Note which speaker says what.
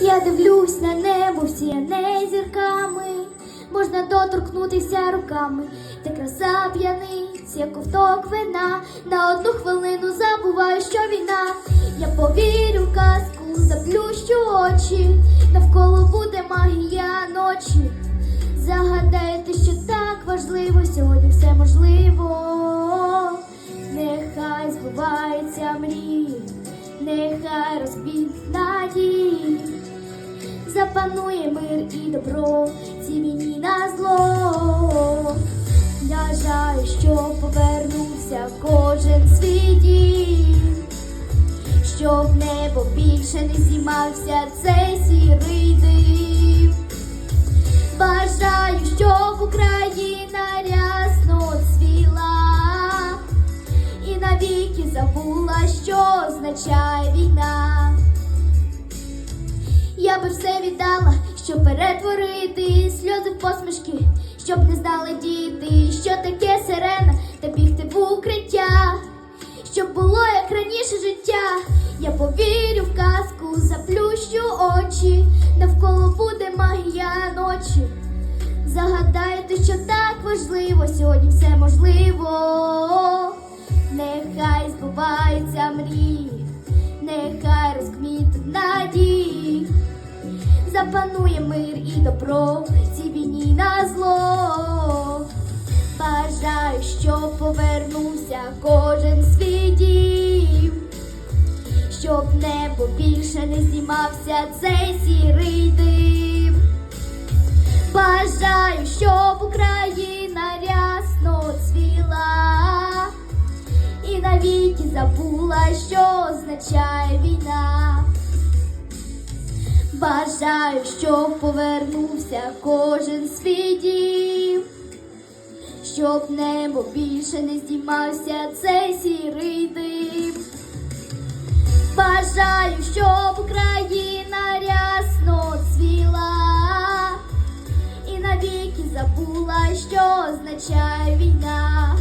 Speaker 1: Я дивлюсь на небо, всіяне зірками, можна доторкнутися руками. Та краса п'яниць, як ковток вина. На одну хвилину забуваю, що війна. Я повірю в казку, заплющу очі, навколо буде магія ночі. Загадайте, що так важливо, сьогодні все можливо. Нехай збуваються мрії, нехай розквіт надії. Запанує мир і добро, цій війні на зло. Я жаль, що повернувся кожен дім, щоб небо більше не знімався цей сірий дим. Бажаю, щоб Україна рясно цвіла і навіки забула, що означає Би все віддала, щоб перетворити сльози в посмішки, щоб не знали діти, що таке сирена, та бігти в укриття, щоб було як раніше життя. Я повірю в казку, заплющу очі, навколо буде магія ночі. Загадайте, що так важливо, сьогодні все можливо. Нехай збуваються мрії, нехай Запанує мир і добро цій війні на зло. Бажаю, щоб повернувся кожен свій дім, щоб небо більше не знімався цей сірий дим. Бажаю, щоб Україна рясно цвіла і навіки забула, що означає війна. Бажаю, щоб повернувся кожен свій дім, щоб небо більше не здіймався цей сірий дим. Бажаю, щоб Україна рясно цвіла і навіки забула, що означає війна.